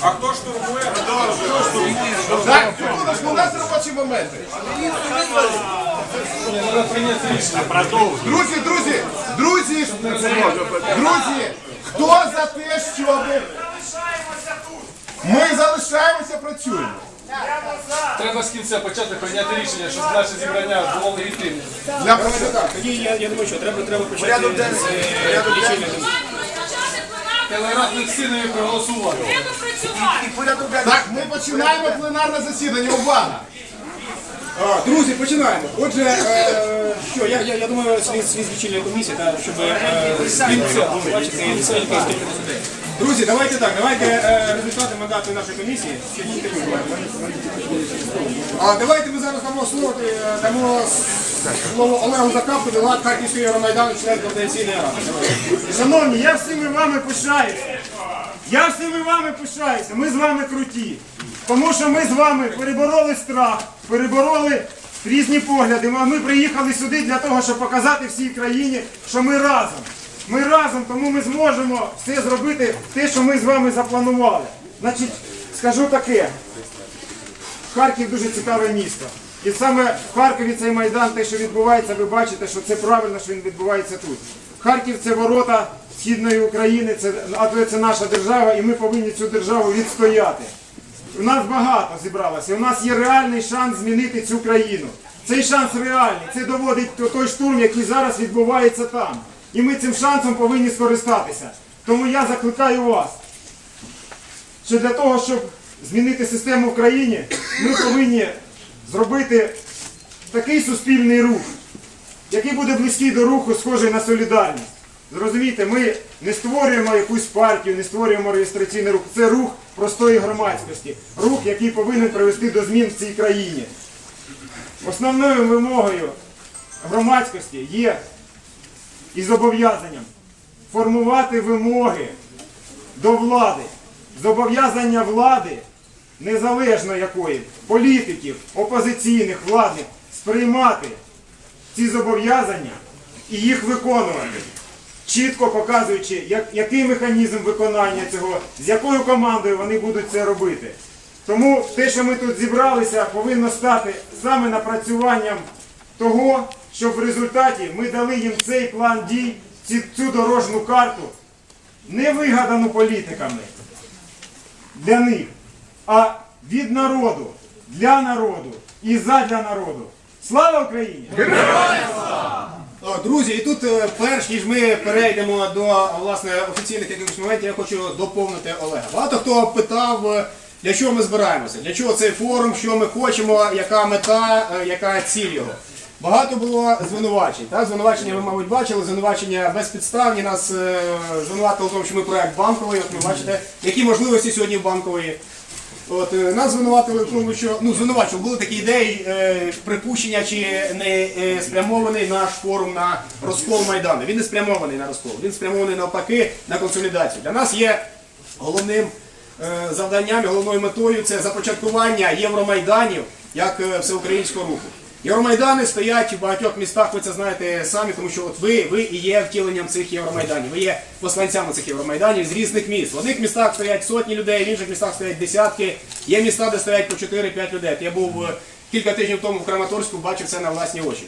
А хто штурмує? Так, секундочку, у нас робочі моменти. Друзі, друзі, друзі, друзі, хто за те, щоб ми залишаємося, працюємо? Треба з кінця почати прийняти рішення, щоб наше зібрання було легітимним. Я, я думаю, що треба, треба почати з е, лічильником. Телеграфних синою проголосувати. Так, ми починаємо пленарне засідання. Увага! А, Друзі, починаємо. Отже, е, що, я, я, я думаю, слід, слід лічильної комісії, та, щоб е, з кінця бачити скільки людей. Друзі, давайте так, давайте е, результати мандату нашої комісії. А, давайте ми зараз дамо слово, е, дамо слово Олегу Закапку, делегат Харківської Євромайдану, член координаційної ради. Шановні, я всіми вами пишаюся. Я всіми вами пишаюся. Ми з вами круті. Тому що ми з вами перебороли страх, перебороли різні погляди. Ми приїхали сюди для того, щоб показати всій країні, що ми разом. Ми разом, тому ми зможемо все зробити, те, що ми з вами запланували. Значить, скажу таке. Харків дуже цікаве місто. І саме в Харкові цей майдан, те, що відбувається, ви бачите, що це правильно, що він відбувається тут. Харків це ворота східної України, це, а це наша держава, і ми повинні цю державу відстояти. У нас багато зібралося. У нас є реальний шанс змінити цю країну. Цей шанс реальний. Це доводить то- той штурм, який зараз відбувається там. І ми цим шансом повинні скористатися. Тому я закликаю вас що для того, щоб змінити систему в країні, ми повинні зробити такий суспільний рух, який буде близький до руху, схожий на солідарність. Зрозумійте, ми не створюємо якусь партію, не створюємо реєстраційний рух. Це рух простої громадськості, рух, який повинен привести до змін в цій країні. Основною вимогою громадськості є і зобов'язанням формувати вимоги до влади. Зобов'язання влади, незалежно якої, політиків, опозиційних, владних, сприймати ці зобов'язання і їх виконувати, чітко показуючи, як, який механізм виконання цього, з якою командою вони будуть це робити. Тому те, що ми тут зібралися, повинно стати саме напрацюванням того, щоб в результаті ми дали їм цей план дій, цю дорожну карту, не вигадану політиками для них, а від народу, для народу і задля народу. Слава Україні! О, Друзі, і тут е, перш ніж ми перейдемо до власне офіційних якихось моментів, я хочу доповнити Олега. Багато хто питав, е, для чого ми збираємося, для чого цей форум, що ми хочемо, яка мета, е, яка ціль його. Багато було звинувачень. Так? Звинувачення ви, мабуть, бачили, звинувачення безпідставні. Нас звинуватили в тому, що ми проект банковий. От ви бачите, які можливості сьогодні в банкової. От е, нас звинуватили в тому, що ну звинувачували, були такі ідеї, е, припущення, чи не е, спрямований наш форум на розкол майдану. Він не спрямований на розкол, він спрямований навпаки на консолідацію. Для нас є головним е, завданням, головною метою це започаткування євромайданів як е, всеукраїнського руху. Євромайдани стоять в багатьох містах, ви це знаєте самі, тому що от ви, ви і є втіленням цих євромайданів. Ви є посланцями цих євромайданів з різних міст. В одних містах стоять сотні людей, в інших містах стоять десятки. Є міста, де стоять по 4-5 людей. Я був е, кілька тижнів тому в Краматорську, бачив це на власні очі.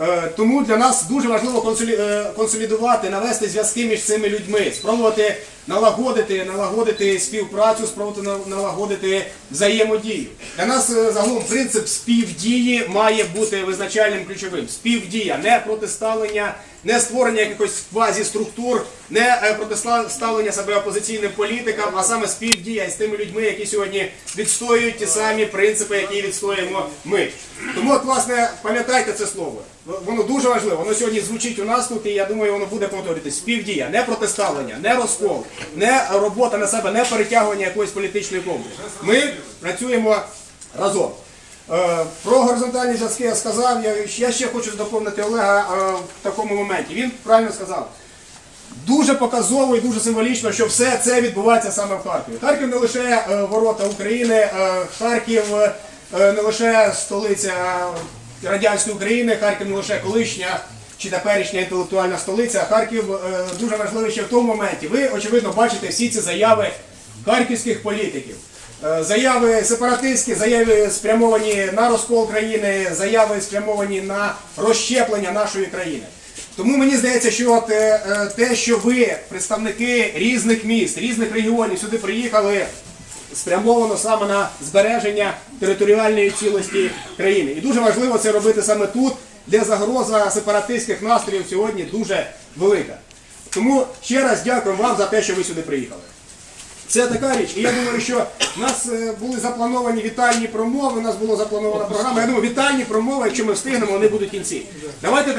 Е, Тому для нас дуже важливо е, консолідувати, навести зв'язки між цими людьми, спробувати налагодити, налагодити співпрацю, спробувати налагодити взаємодію. Для нас е, загалом принцип співдії має бути визначальним ключовим. Співдія, не протиставлення, не створення якихось квазіструктур, не е, протиставлення себе опозиційним політикам, а саме співдія із тими людьми, які сьогодні відстоюють ті самі принципи, які відстоюємо ми. Тому, от, власне, пам'ятайте це слово. Воно дуже важливо. Воно сьогодні звучить у нас тут, і я думаю, воно буде повторюватись. Співдія, не протиставлення, не розкол, не робота на себе, не перетягування якоїсь політичної комби. Ми працюємо разом. Е, Про горизонтальні зв'язки я сказав. Я, ще хочу доповнити Олега е, в такому моменті. Він правильно сказав. Дуже показово і дуже символічно, що все це відбувається саме в Харкові. Харків не лише е, ворота України, Харків не лише столиця радянської України, Харків не лише колишня чи теперішня інтелектуальна столиця. Харків дуже важливий ще в тому моменті. Ви, очевидно, бачите всі ці заяви харківських політиків. Е, Заяви сепаратистські, заяви спрямовані на розкол країни, заяви спрямовані на розщеплення нашої країни. Тому мені здається, що от, е, е, те, що ви, представники різних міст, різних регіонів, сюди приїхали спрямовано саме на збереження територіальної цілості країни. І дуже важливо це робити саме тут, де загроза сепаратистських настроїв сьогодні дуже велика. Тому ще раз дякую вам за те, що ви сюди приїхали. Це така річ. І я думаю, що в нас е, були заплановані вітальні промови, у нас була запланована програма. Я думаю, вітальні промови, якщо ми встигнемо, вони будуть кінці. Давайте